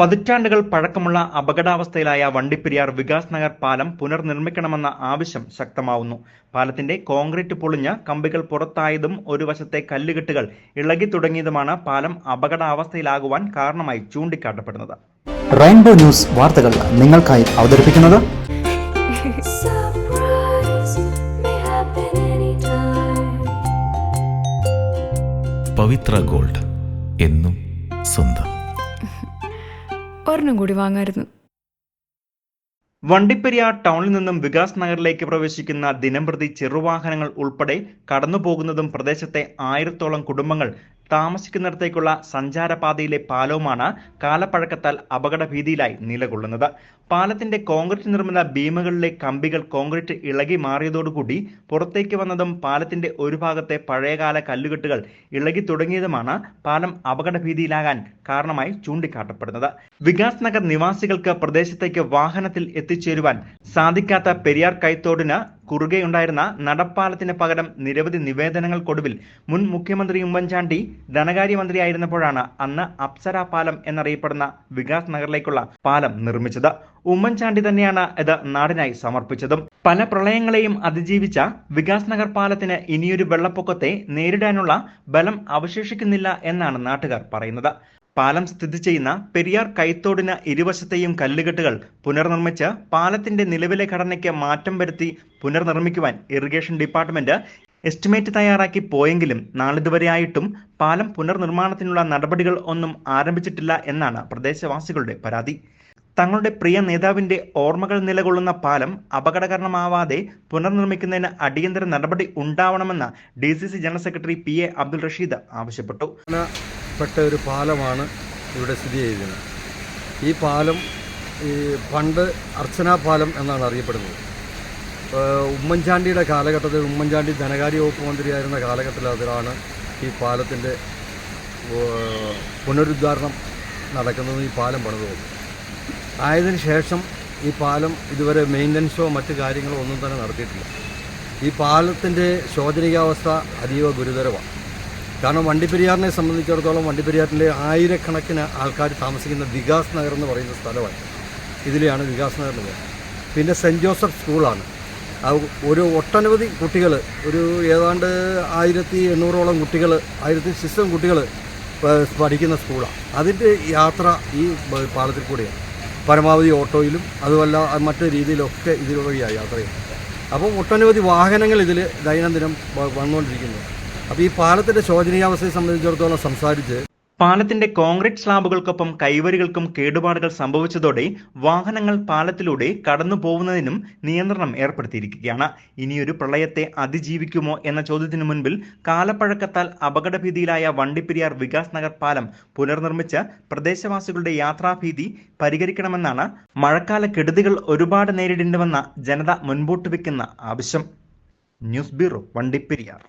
പതിറ്റാണ്ടുകൾ പഴക്കമുള്ള അപകടാവസ്ഥയിലായ വണ്ടിപ്പെരിയാർ വികാസ് നഗർ പാലം പുനർനിർമ്മിക്കണമെന്ന ആവശ്യം ശക്തമാവുന്നു. പാലത്തിന്റെ കോൺക്രീറ്റ് പൊളിഞ്ഞ് കമ്പികൾ പുറത്തായതും ഒരു വശത്തെ കല്ലുകെട്ടുകൾ ഇളകി തുടങ്ങിയതുമാണ് പാലം അപകടാവസ്ഥയിലാകുവാൻ കാരണമായി ചൂണ്ടിക്കാട്ടപ്പെടുന്നത്. റെയിൻബോ ന്യൂസ് വാർത്തകൾ നിങ്ങൾക്കായി അവതരിപ്പിക്കുന്നത്. പവിത്ര ഗോൾഡ് എന്നും സ്വന്തം. ഒരെണ്ണം കൂടി വാങ്ങായിരുന്നു. വണ്ടിപ്പെരിയാർ ടൗണിൽ നിന്നും വികാസ് നഗറിലേക്ക് പ്രവേശിക്കുന്ന ദിനംപ്രതി ചെറുവാഹനങ്ങൾ ഉൾപ്പെടെ കടന്നുപോകുന്നതും പ്രദേശത്തെ ആയിരത്തോളം കുടുംബങ്ങൾ താമസിക്കുന്നിടത്തേക്കുള്ള സഞ്ചാരപാതയിലെ പാലവുമാണ് കാലപ്പഴക്കത്താൽ അപകട ഭീതിയിലായി നിലകൊള്ളുന്നത്. പാലത്തിന്റെ കോൺക്രീറ്റ് നിർമ്മിത ഭീമകളിലെ കമ്പികൾ കോൺക്രീറ്റ് ഇളകി മാറിയതോടുകൂടി പുറത്തേക്ക് വന്നതും പാലത്തിന്റെ ഒരു ഭാഗത്തെ പഴയകാല കല്ലുകെട്ടുകൾ ഇളകി തുടങ്ങിയതുമാണ് പാലം അപകട ഭീതിയിലാകാൻ കാരണമായി ചൂണ്ടിക്കാട്ടപ്പെടുന്നത്. വികാസ് നഗർ നിവാസികൾക്ക് പ്രദേശത്തേക്ക് വാഹനത്തിൽ എത്തിച്ചേരുവാൻ സാധിക്കാത്ത പെരിയാർ കൈത്തോടിന് കുറുകെയുണ്ടായിരുന്ന നടപ്പാലത്തിന് പകരം നിരവധി നിവേദനങ്ങൾക്കൊടുവിൽ മുൻ മുഖ്യമന്ത്രി ഉമ്മൻചാണ്ടി ധനകാര്യമന്ത്രിയായിരുന്നപ്പോഴാണ് അന്ന് അപ്സര പാലം എന്നറിയപ്പെടുന്ന വികാസ് നഗറിലേക്കുള്ള പാലം നിർമ്മിച്ചത്. ഉമ്മൻചാണ്ടി തന്നെയാണ് ഇത് നാടിനായി സമർപ്പിച്ചതും. പല പ്രളയങ്ങളെയും അതിജീവിച്ച വികാസ് നഗർ പാലത്തിന് ഇനിയൊരു വെള്ളപ്പൊക്കത്തെ നേരിടാനുള്ള ബലം അവശേഷിക്കുന്നില്ല എന്നാണ് നാട്ടുകാർ പറയുന്നത്. പാലം സ്ഥിതി ചെയ്യുന്ന പെരിയാർ കൈത്തോടിന് ഇരുവശത്തെയും കല്ലുകെട്ടുകൾ പുനർനിർമ്മിച്ച് പാലത്തിന്റെ നിലവിലെ ഘടനയ്ക്ക് മാറ്റം വരുത്തി പുനർനിർമ്മിക്കുവാൻ ഇറിഗേഷൻ ഡിപ്പാർട്ട്മെന്റ് എസ്റ്റിമേറ്റ് തയ്യാറാക്കി പോയെങ്കിലും നാളിതുവരെയായിട്ടും പാലം പുനർനിർമ്മാണത്തിനുള്ള നടപടികൾ ഒന്നും ആരംഭിച്ചിട്ടില്ല എന്നാണ് പ്രദേശവാസികളുടെ പരാതി. തങ്ങളുടെ പ്രിയ നേതാവിന്റെ ഓർമ്മകൾ നിലകൊള്ളുന്ന പാലം അപകടകരണമാവാതെ പുനർനിർമ്മിക്കുന്നതിന് അടിയന്തര നടപടി ഉണ്ടാവണമെന്ന് D general secretary P A Abdul Rasheed ആവശ്യപ്പെട്ടു. പെട്ട ഒരു പാലമാണ് ഇവിടെ സ്ഥിതി ചെയ്യുന്നത്. ഈ പാലം ഈ പണ്ട് അർച്ചന പാലം എന്നാണ് അറിയപ്പെടുന്നത്. ഉമ്മൻചാണ്ടിയുടെ കാലഘട്ടത്തിൽ ഉമ്മൻചാണ്ടി ധനകാര്യ വകുപ്പ് മന്ത്രിയായിരുന്ന കാലഘട്ടത്തിലാണ് ഈ പാലത്തിന്റെ പുനരുദ്ധാരണം നടക്കുന്നത് ഈ പാലം പണിതും ആയതിനു ശേഷം ഈ പാലം ഇതുവരെ മെയിന്റനൻസോ മറ്റു കാര്യങ്ങളോ ഒന്നും തന്നെ നടത്തിയിട്ടില്ല. ഈ പാലത്തിന്റെ ശോചനീയാവസ്ഥ അതീവ ഗുരുതരമാണ്. കാരണം വണ്ടിപ്പെരിയാറിനെ സംബന്ധിച്ചിടത്തോളം വണ്ടിപ്പെരിയാറിലെ ആയിരക്കണക്കിന് ആൾക്കാർ താമസിക്കുന്ന വികാസ് നഗർ എന്ന് പറയുന്ന സ്ഥലമാണ്. ഇതിലെയാണ് വികാസ് നഗർ എന്ന് പറയുന്നത്. പിന്നെ സെന്റ് ജോസഫ് സ്കൂളാണ്. ഒരു ഒട്ടനവധി കുട്ടികൾ ഒരു ഏതാണ്ട് ആയിരത്തി എണ്ണൂറോളം കുട്ടികൾ ആയിരത്തി ശിശം കുട്ടികൾ പഠിക്കുന്ന സ്കൂളാണ്. അതിന്റെ യാത്ര ഈ പാലത്തിൽ കൂടെയാണ്. പരമാവധി ഓട്ടോയിലും അതുമല്ല മറ്റു രീതിയിലൊക്കെ ഇതിലൂടെയാണ് യാത്ര ചെയ്യുന്നത് അപ്പോൾ ഒട്ടനവധി വാഹനങ്ങൾ ഇതിൽ ദൈനംദിനം വന്നുകൊണ്ടിരിക്കുന്നു. അപ്പോൾ ഈ പാലത്തിന്റെ ശോചനീയാവസ്ഥയെ സംബന്ധിച്ചിടത്തോളം സംസാരിച്ച് പാലത്തിന്റെ കോൺക്രീറ്റ് സ്ലാബുകൾക്കൊപ്പം കൈവരികൾക്കും കേടുപാടുകൾ സംഭവിച്ചതോടെ വാഹനങ്ങൾ പാലത്തിലൂടെ കടന്നു പോകുന്നതിനും നിയന്ത്രണം ഏർപ്പെടുത്തിയിരിക്കുകയാണ്. ഇനിയൊരു പ്രളയത്തെ അതിജീവിക്കുമോ എന്ന ചോദ്യത്തിനു മുൻപിൽ കാലപ്പഴക്കത്താൽ അപകടഭീതിയിലായ വണ്ടിപ്പെരിയാർ വികാസ് നഗർ പാലം പുനർനിർമ്മിച്ച് പ്രദേശവാസികളുടെ യാത്രാഭീതി പരിഹരിക്കണമെന്നാണ് മഴക്കാല കെടുതികൾ ഒരുപാട് നേരിടേണ്ടുവെന്ന ജനത മുൻപോട്ട് വെക്കുന്ന ആവശ്യം. News bureau Vandiperiyar.